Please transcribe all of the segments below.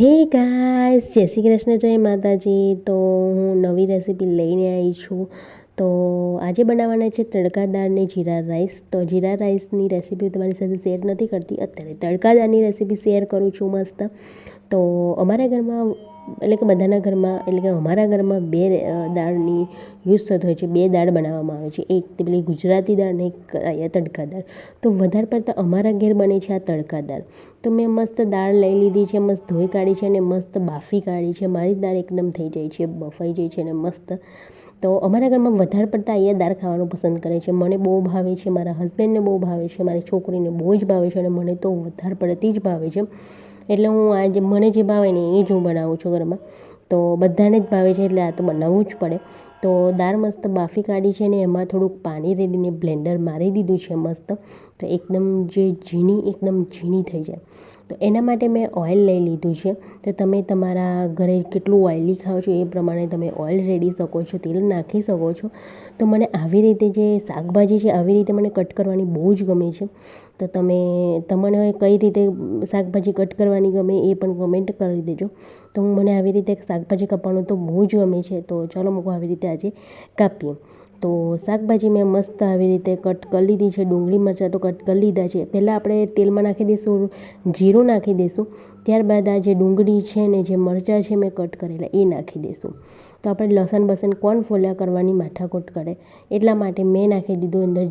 હે ગાઈસ, જય શ્રી કૃષ્ણ, જય માતાજી. તો હું નવી રેસીપી લઈને આવી છું. તો આજે બનાવવાના છે તડકાદારની જીરા રાઈસ. તો જીરા રાઈસની રેસીપી તમારી સાથે શેર નથી કરતી. અત્યારે તડકાદારની રેસીપી શેર કરું છું મસ્ત. તો અમારા ઘરમાં એટલે કે બધાના ઘરમાં, એટલે કે અમારા ઘરમાં બે દાળની યુઝ થતો હોય છે. બે દાળ બનાવવામાં આવે છે. એક પેલી ગુજરાતી દાળ અને એક અહીંયા તડકા દાળ. તો વધારે પડતા અમારા ઘેર બને છે આ તડકા દાળ. તો મેં મસ્ત દાળ લઈ લીધી છે, મસ્ત ધોઈ કાઢી છે અને મસ્ત બાફી કાઢી છે. મારી દાળ એકદમ થઈ જાય છે, બફાઈ જાય છે અને મસ્ત. તો અમારા ઘરમાં વધારે પડતા અહીંયા દાળ ખાવાનું પસંદ કરે છે. મને બહુ ભાવે છે, મારા હસબન્ડને બહુ ભાવે છે, મારી છોકરીને બહુ જ ભાવે છે અને મને તો વધારે પડતી જ ભાવે છે. એટલે હું આજે, મને જે ભાવે ને એ જ હું બનાવું છું ઘરમાં. તો બધાને જ ભાવે છે, એટલે આ તો બનાવવું જ પડે. તો દાળ મસ્ત બાફી કાઢી છે ને એમાં થોડુંક પાણી રેડીને બ્લેન્ડર મારી દીધું છે મસ્ત. તો એકદમ જે ઝીણી, એકદમ ઝીણી થઈ જાય. તો એના માટે મેં ઓઇલ લઈ લીધું છે. તો તમે તમારા ઘરે કેટલું ઓઇલી ખાઓ છો એ પ્રમાણે તમે ઓઇલ રેડી શકો છો, તેલ નાખી શકો છો. તો મને આવી રીતે જે શાકભાજી છે આવી રીતે મને કટ કરવાની બહુ જ ગમે છે. તો તમે, તમને કઈ રીતે શાકભાજી કટ કરવાની ગમે એ પણ કમેન્ટ કરી દેજો. તો હું મને આવી રીતે શાકભાજી કાપવાનું તો બહુ જ ગમે છે. તો ચાલો મૂકો આવી રીતે આજે કાપીએ. તો શાકભાજી મેં મસ્ત આવી રીતે કટ કરી લીધી છે. ડુંગળી મરચાં તો કટ કરી લીધા છે. પહેલાં આપણે તેલમાં નાખી દઈશું, જીરું નાખી દઈશું. ત્યારબાદ આ જે ડુંગળી છે ને જે મરચાં છે મેં કટ કરેલા, એ નાખી દઈશું. તો આપણે લસણ બસણ કોણ ફોલ્યા કરવાની માથાકૂટ કરે, એટલા માટે મેં નાખી દીધું અંદર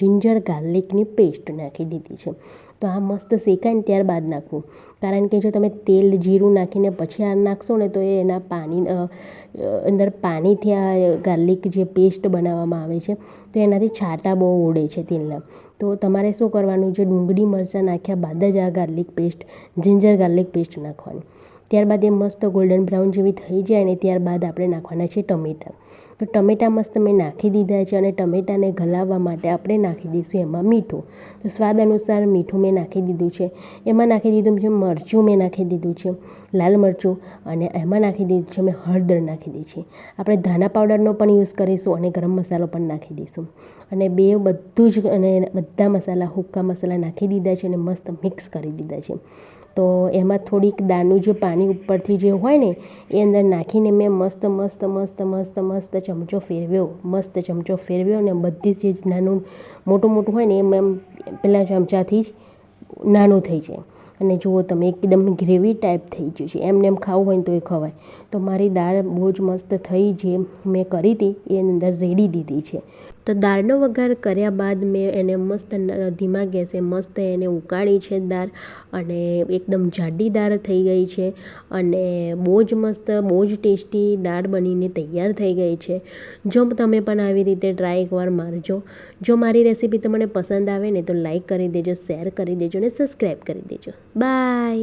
જિંજર ગાર્લિકની પેસ્ટ નાખી દીધી છે. તો આ મસ્ત શેકાય ને ત્યારબાદ નાખવું. કારણ કે જો તમે તેલ જીરું નાખીને પછી આ નાખશો ને તો એ એના પાણી અંદર પાણીથી આ ગાર્લિક જે પેસ્ટ બનાવવામાં આવે છે, તો એનાથી છાંટા બહુ ઉડે છે તેલના. તો તમારે શું કરવાનું? છે ડુંગળી, મરચાં નાખ્યા બાદ જ આ garlic paste ginger garlic paste નાખવાની. ત્યારબાદ એ મસ્ત ગોલ્ડન બ્રાઉન જેવી થઈ જાય ને ત્યારબાદ આપણે નાખવાના છે ટમેટાં. તો ટમેટાં મસ્ત મેં નાખી દીધા છે અને ટમેટાને ગલાવવા માટે આપણે નાખી દઈશું એમાં મીઠું. તો સ્વાદ અનુસાર મીઠું મેં નાખી દીધું છે. એમાં નાખી દીધું છે મરચું મેં નાખી દીધું છે, લાલ મરચું અને એમાં નાખી દીધું છે મેં હળદર નાખી દીધી છે. આપણે ધાણા પાવડરનો પણ યુઝ કરીશું અને ગરમ મસાલો પણ નાખી દઈશું. અને બે બધું જ અને બધા મસાલા, હુક્કા મસાલા નાખી દીધા છે અને મસ્ત મિક્સ કરી દીધા છે. તો એમાં થોડીક દાળનું જે પાણી ઉપરથી જે હોય ને, એ અંદર નાખીને મેં મસ્ત મસ્ત મસ્ત મસ્ત મસ્ત ચમચો ફેરવ્યો. મસ્ત ચમચો ફેરવ્યો ને બધી જ નાનું, મોટું મોટું હોય ને એમ એમ, પેલા ચમચાથી જ નાનું થઈ જાય. અને જુઓ તમે એકદમ ગ્રેવી ટાઈપ થઈ ગયું છે. એમને એમ ખાવું હોય તો એ ખવાય. તો મારી દાળ બહુ જ મસ્ત થઈ જે મેં કરી હતી, એ અંદર રેડી દીધી છે. તો દાળનો વઘાર કર્યા બાદ મેં એને મસ્ત ધીમા ગેસે મસ્ત એને ઉકાળી છે દાળ અને એકદમ જાડી દાળ થઈ ગઈ છે અને બહુ જ મસ્ત, બહુ જ ટેસ્ટી દાળ બનીને તૈયાર થઈ ગઈ છે. જો તમે પણ આવી રીતે ટ્રાય એકવાર મારજો. જો મારી રેસીપી તમને પસંદ આવે ને તો લાઈક કરી દેજો, શેર કરી દેજો અને સબસ્ક્રાઈબ કરી દેજો. ബൈ